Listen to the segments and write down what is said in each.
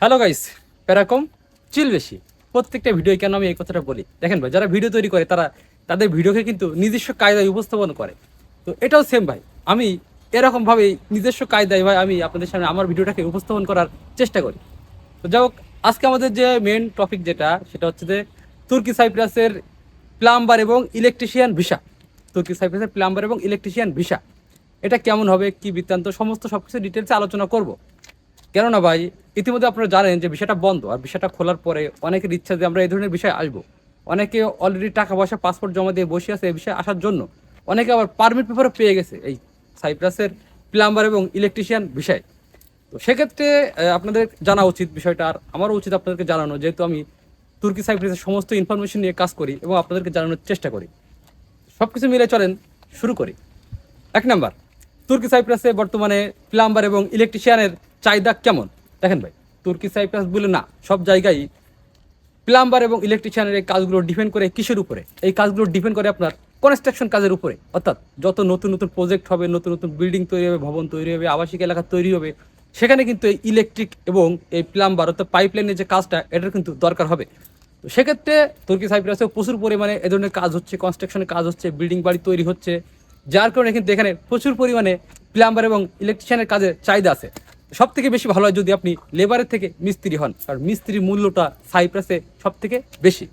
Hello guys এরকম চিল বেশি। প্রত্যেকটা ভিডিও কেন আমি এই কথাটা বলি? দেখেন ভাই, যারা ভিডিও তৈরি করে, তারা তাদের ভিডিওকে কিন্তু নিজস্ব কায়দায় উপস্থাপন করে। তো এটাও সেম ভাই। আমি এরকমভাবে নিজস্ব কায়দায় ভাই, আমি আপনাদের সামনে আমার ভিডিওটাকে উপস্থাপন করার চেষ্টা করি। তো যাই হোক, আজকে আমাদের যে মেন টপিক যেটা, সেটা হচ্ছে যে তুর্কি সাইপ্রাসের প্লাম্বার এবং ইলেকট্রিশিয়ান ভিসা। তুর্কি সাইপ্রাসের প্লাম্বার এবং ইলেকট্রিশিয়ান ভিসা। এটা কেমন হবে, কি বৃত্তান্ত, সমস্ত সব কিছু ডিটেলসে আলোচনা করব। কেননা ভাই, ইতিমধ্যে আপনারা জানেন যে বিষয়টা বন্ধ, আর বিষয়টা খোলার পরে অনেকের ইচ্ছা যে আমরা এই ধরনের বিষয়ে আসব। অনেকে অলরেডি টাকা পয়সা পাসপোর্ট জমা দিয়ে বসে আছে এই বিষয়ে আসার জন্য। অনেকে আবার পারমিট পেপারও পেয়ে গেছে এই সাইপ্রাসের প্লাম্বার এবং ইলেকট্রিশিয়ান বিষয়। তো সেক্ষেত্রে আপনাদের জানা উচিত বিষয়টা, আর আমারও উচিত আপনাদেরকে জানানো, যেহেতু আমি তুর্কি সাইপ্রাসের সমস্ত ইনফরমেশন নিয়ে কাজ করি এবং আপনাদেরকে জানানোর চেষ্টা করি। সব কিছু মিলে চলেন, শুরু করি। এক নাম্বার, তুর্কি সাইপ্রাসে বর্তমানে প্লাম্বার এবং ইলেকট্রিশিয়ানের চাহিদা কেমন? দেখেন ভাই, তুর্কি, সাইপ্রাস বলে না, সব জায়গায় প্লাম্বার এবং ইলেকট্রিশিয়ানের এই কাজগুলো ডিপেন্ড করে কিসের উপরে? এই কাজগুলো ডিপেন্ড করে আপনার কনস্ট্রাকশন কাজের উপরে। অর্থাৎ যত নতুন নতুন প্রজেক্ট হবে, নতুন নতুন বিল্ডিং তৈরি হবে, ভবন তৈরি হবে, আবাসিক এলাকা তৈরি হবে, সেখানে কিন্তু এই ইলেকট্রিক এবং এই প্লাম্বার অর্থাৎ পাইপলাইনের যে কাজটা, এটার কিন্তু দরকার হবে। তো সেক্ষেত্রে তুর্কি সাইপ্রাসেও প্রচুর পরিমাণে এ ধরনের কাজ হচ্ছে কনস্ট্রাকশনের কাজ হচ্ছে বিল্ডিং বাড়ি তৈরি হচ্ছে, যার কারণে কিন্তু এখানে প্রচুর পরিমাণে প্লাম্বার এবং ইলেকট্রিশিয়ানের কাজের চাহিদা আছে। সব থেকে বেশি ভালো হয় যদি আপনি লেবারের থেকে মিস্ত্রি হন, কারণ মিস্ত্রির মূল্যটা সাইপ্রাসে সব থেকে বেশি।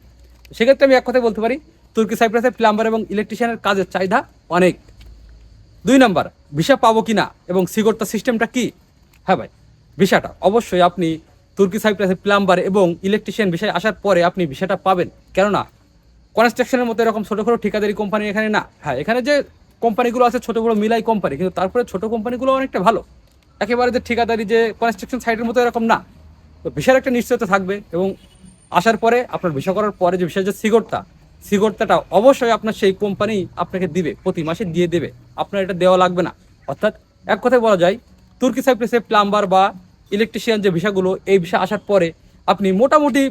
সেক্ষেত্রে আমি এক কথায় বলতে পারি, তুর্কি সাইপ্রাসে প্লাম্বার এবং ইলেকট্রিশিয়ানের কাজের চাহিদা অনেক। দুই নাম্বার ভিসা পাবো কি না এবং সিগর্তা সিস্টেমটা কি? হ্যাঁ ভাই ভিসাটা অবশ্যই আপনি তুর্কি সাইপ্রাসে প্লাম্বার এবং ইলেকট্রিশিয়ান ভিসায় আসার পরে আপনি ভিসাটা পাবেন। কেননা কনস্ট্রাকশনের মতো এরকম ছোটো ছোটো ঠিকাদারি কোম্পানি এখানে না। হ্যাঁ এখানে যে কোম্পানিগুলো আছে ছোটো বড়ো মিলাই কোম্পানি কিন্তু তারপরে ছোটো কোম্পানিগুলো অনেকটা ভালো। একেবারে যে ঠিকাদারি যে কনস্ট্রাকশন সাইটের মতো এরকম না। তো ভিসার একটা নিশ্চয়তা থাকবে এবং আসার পরে আপনার ভিসা করার পরে যে ভিসার যে সিগরটা, সিগরটাটা অবশ্যই আপনার সেই কোম্পানি আপনাকে দিবে, প্রতি মাসে দিয়ে দেবে। আপনার এটা দেওয়া লাগবে না। অর্থাৎ এক কথায় বলা যায়, তুর্কি সাইপ্রেসে প্লাম্বার বা ইলেকট্রিশিয়ান যে ভিসাগুলো, এই ভিসা আসার পরে আপনি মোটামুটি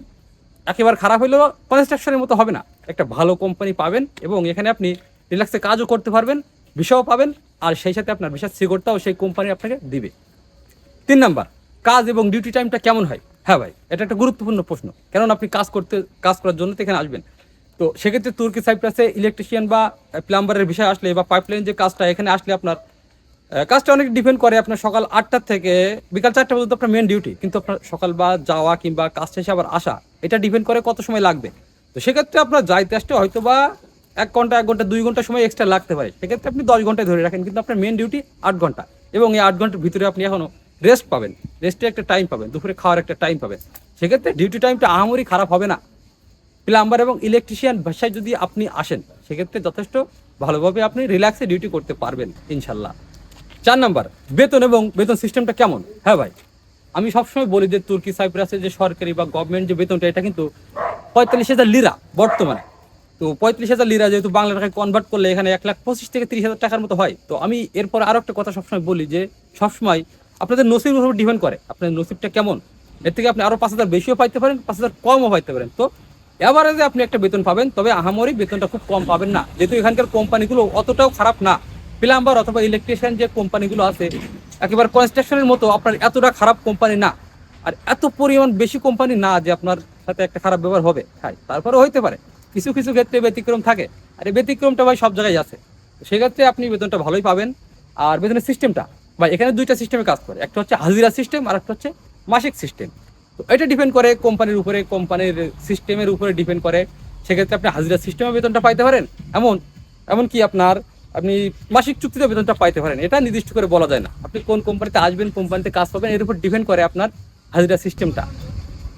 একেবারে খারাপ হলেও কনস্ট্রাকশনের মতো হবে না। একটা ভালো কোম্পানি পাবেন এবং এখানে আপনি রিল্যাক্সে কাজও করতে পারবেন, ভিসাও পাবেন আর সেই সাথে আপনার ভিসার সিগরটাও সেই কোম্পানি আপনাকে দিবে। তিন নাম্বার, কাজ এবং ডিউটি টাইমটা কেমন হয়? হ্যাঁ ভাই, এটা একটা গুরুত্বপূর্ণ প্রশ্ন। কেননা আপনি কাজ করতে, কাজ করার জন্য এখানে আসবেন। তো সেক্ষেত্রে তুর্কি, সাইপ্রাসে ইলেকট্রিশিয়ান বা প্লাম্বারের বিষয় আসলে বা পাইপলাইন যে কাজটা, এখানে আসলে আপনার কাজটা অনেক ডিপেন্ড করে আপনার সকাল আটটা থেকে বিকাল চারটা পর্যন্ত আপনার মেন ডিউটি কিন্তু আপনার সকাল বা যাওয়া কিংবা কাজ শেষে আবার আসা, এটা ডিপেন্ড করে কত সময় লাগবে। তো সেক্ষেত্রে আপনার যাইতে আসতে হয়তো বা এক ঘণ্টা এক ঘণ্টা, দুই ঘণ্টা সময় এক্সট্রা লাগতে পারে। সেক্ষেত্রে আপনি দশ ঘন্টায় ধরে রাখেন, কিন্তু আপনার মেন ডিউটি আট ঘণ্টা। এবং এই আট ঘণ্টার ভিতরে আপনি এখনও রেস্ট পাবেন। রেস্টের একটা টাইম পাবেন, দুপুরে খাওয়ার একটা টাইম পাবেন। সেক্ষেত্রে ডিউটি টাইমটা আহামরি খারাপ হবে না। প্লাম্বার এবং ইলেকট্রিশিয়ান ভাষায় যদি আপনি আসেন, সেক্ষেত্রে যথেষ্ট ভালোভাবে আপনি রিল্যাক্সে ডিউটি করতে পারবেন, ইনশাল্লাহ। চার নাম্বার, বেতন এবং বেতন সিস্টেমটা কেমন? হ্যাঁ ভাই, আমি সবসময় বলি যে তুর্কি, সাইপ্রাসের যে সরকারি বা গভর্নমেন্ট যে বেতনটা, এটা কিন্তু পঁয়তাল্লিশ হাজার লিরা বর্তমানে। তো পঁয়ত্রিশ হাজার লিরা যেহেতু বাংলা টাকায় কনভার্ট করলে এখানে এক লাখ পঁচিশ থেকে তিরিশ হাজার টাকার মতো হয়। তো আমি এরপর আরও একটা কথা সবসময় বলি যে, সবসময় আপনাদের নসিবের উপর ডিপেন্ড করে, আপনাদের নসিবটা কেমন? এর থেকে আপনি আরও পাঁচ হাজার বেশিও পাইতে পারেন, পাঁচ হাজার কমও পাইতে পারেন। তো এভারেজে আপনি একটা বেতন পাবেন, তবে আহামরি বেতনটা খুব কম পাবেন না। যেহেতু এখানকার কোম্পানিগুলো অতটাও খারাপ না। প্লাম্বার অথবা ইলেকট্রিশিয়ান যে কোম্পানিগুলো আছে, একেবারে কনস্ট্রাকশনের মতো আপনার এতটা খারাপ কোম্পানি না। আর এত পরিমাণ বেশি কোম্পানি না যে আপনার সাথে একটা খারাপ ব্যবহার হবে। হ্যাঁ তারপরে হইতে পারে। কিছু কিছু ক্ষেত্রে ব্যতিক্রম থাকে। আর এই ব্যতিক্রমটা ভাই সব জায়গায় আছে। সেক্ষেত্রে আপনি বেতনটা ভালোই পাবেন। আর বেতনের সিস্টেমটা ভাই এখানে দুইটা সিস্টেমে কাজ করে। একটা হচ্ছে হাজিরা সিস্টেম আর একটা হচ্ছে মাসিক সিস্টেম তো এটা ডিপেন্ড করে কোম্পানির উপরে কোম্পানির সিস্টেমের উপরে ডিপেন্ড করে। সেক্ষেত্রে আপনি হাজিরা সিস্টেমে বেতনটা পাইতে পারেন। এমন এমন কি আপনার, আপনি মাসিক চুক্তিতে বেতনটা পাইতে পারেন। এটা নির্দিষ্ট করে বলা যায় না। আপনি কোন কোম্পানিতে আসবেন কোম্পানিতে কাজ পাবেন এর উপর ডিপেন্ড করে আপনার হাজিরা সিস্টেমটা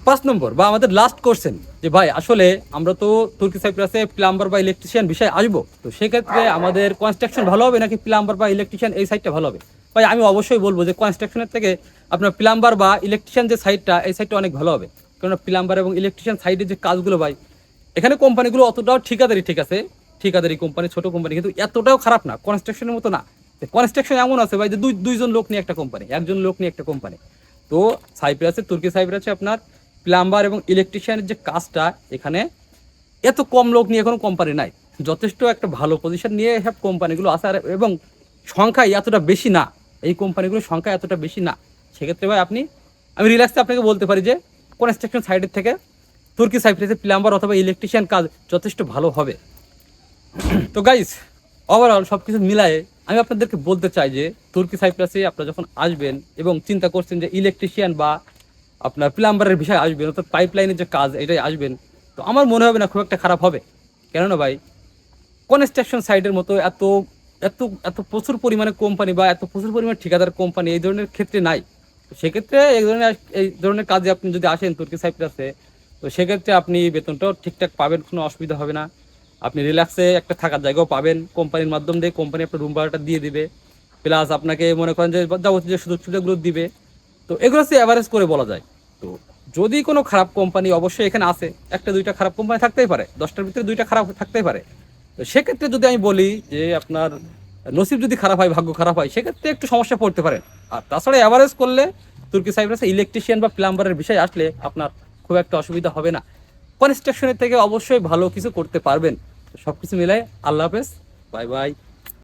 পাঁচ নম্বর বা আমাদের লাস্ট কোশ্চেন যে ভাই, আসলে আমরা তো তুর্কি সাইপ্রাসে প্লাম্বার বা ইলেকট্রিশিয়ান বিষয়ে আসব, তো সেক্ষেত্রে আমাদের কনস্ট্রাকশন ভালো হবে নাকি প্লাম্বার বা ইলেকট্রিশিয়ান এই সাইডটা ভালো হবে? ভাই, আমি অবশ্যই বলব যে কনস্ট্রাকশনের থেকে আপনার প্লাম্বার বা ইলেকট্রিশিয়ান যে সাইডটা এই সাইডটা অনেক ভালো হবে। কেননা প্লাম্বার এবং ইলেকট্রিশিয়ান সাইডের যে কাজগুলো ভাই, এখানে কোম্পানিগুলো অতটাও ঠিকাদারি ঠিক আছে, ঠিকাদারি কোম্পানি ছোট কোম্পানি কিন্তু এতটাও খারাপ না কনস্ট্রাকশনের মতো না। কনস্ট্রাকশন এমন আছে ভাই যে দুই, দুইজন লোক নিয়ে একটা কোম্পানি একজন লোক নিয়ে একটা কোম্পানি তো সাইপ্রাসে, তুর্কি সাইপ্রাসে আপনার প্লাম্বার এবং ইলেকট্রিশিয়ানের যে কাজটা এখানে এত কম লোক নিয়ে কোনো কোম্পানি নাই। যথেষ্ট একটা ভালো পজিশন নিয়ে এসব কোম্পানিগুলো আছে। আর এবং সংখ্যায় এতটা বেশি না। এই কোম্পানিগুলোর সংখ্যা এতটা বেশি না। সেক্ষেত্রে ভাই আপনি, আমি রিল্যাক্সে আপনাকে বলতে পারি যে কনস্ট্রাকশন সাইডের থেকে তুর্কি সাইপ্রেসে প্লাম্বার অথবা ইলেকট্রিশিয়ান কাজ যথেষ্ট ভালো হবে। তো গাইস ওভারঅল সব কিছু মিলায়ে আমি আপনাদেরকে বলতে চাই যে, তুর্কি সাইপ্রাসে আপনারা যখন আসবেন এবং চিন্তা করছেন যে ইলেকট্রিশিয়ান বা আপনার প্লাম্বারের বিষয় আসবেন অর্থাৎ পাইপ লাইনের যে কাজ, এটাই আসবেন তো আমার মনে হবে না খুব একটা খারাপ হবে। কেননা ভাই কনস্ট্রাকশন সাইডের মতো এত এত এত প্রচুর পরিমাণে কোম্পানি বা এত প্রচুর পরিমাণে ঠিকাদার কোম্পানি এই ধরনের ক্ষেত্রে নাই। তো সেক্ষেত্রে এই ধরনের এই ধরনের কাজে আপনি যদি আসেন, তুর্কি সাইপ্রাসে তো সেক্ষেত্রে আপনি বেতনটাও ঠিকঠাক পাবেন, কোনো অসুবিধা হবে না। আপনি রিল্যাক্সে একটা থাকার জায়গাও পাবেন কোম্পানির মাধ্যম দিয়ে কোম্পানি আপনার রুম ভাড়াটা দিয়ে দিবে। প্লাস আপনাকে মনে করেন যে যাবতীয় সুযোগ সুবিধাগুলো দিবে তো এগুলো হচ্ছে অ্যাভারেজ করে বলা যায়। তো যদি কোনো খারাপ কোম্পানি অবশ্যই এখানে আসে, একটা, দুইটা খারাপ কোম্পানি থাকতেই পারে, দশটার ভিতরে দুইটা খারাপ থাকতেই পারে। তো সেক্ষেত্রে যদি আমি বলি যে আপনার নসিব যদি খারাপ হয়, ভাগ্য খারাপ হয়, সেক্ষেত্রে একটু সমস্যা পড়তে পারেন আর তাছাড়া অ্যাভারেজ করলে তুর্কি সাইপ্রাসে ইলেকট্রিশিয়ান বা প্লাম্বারের বিষয় আসলে আপনার খুব একটা অসুবিধা হবে না। কনস্ট্রাকশনের থেকে অবশ্যই ভালো কিছু করতে পারবেন। সব কিছু মিলাই আল্লাহ হাফেজ, বাই বাই।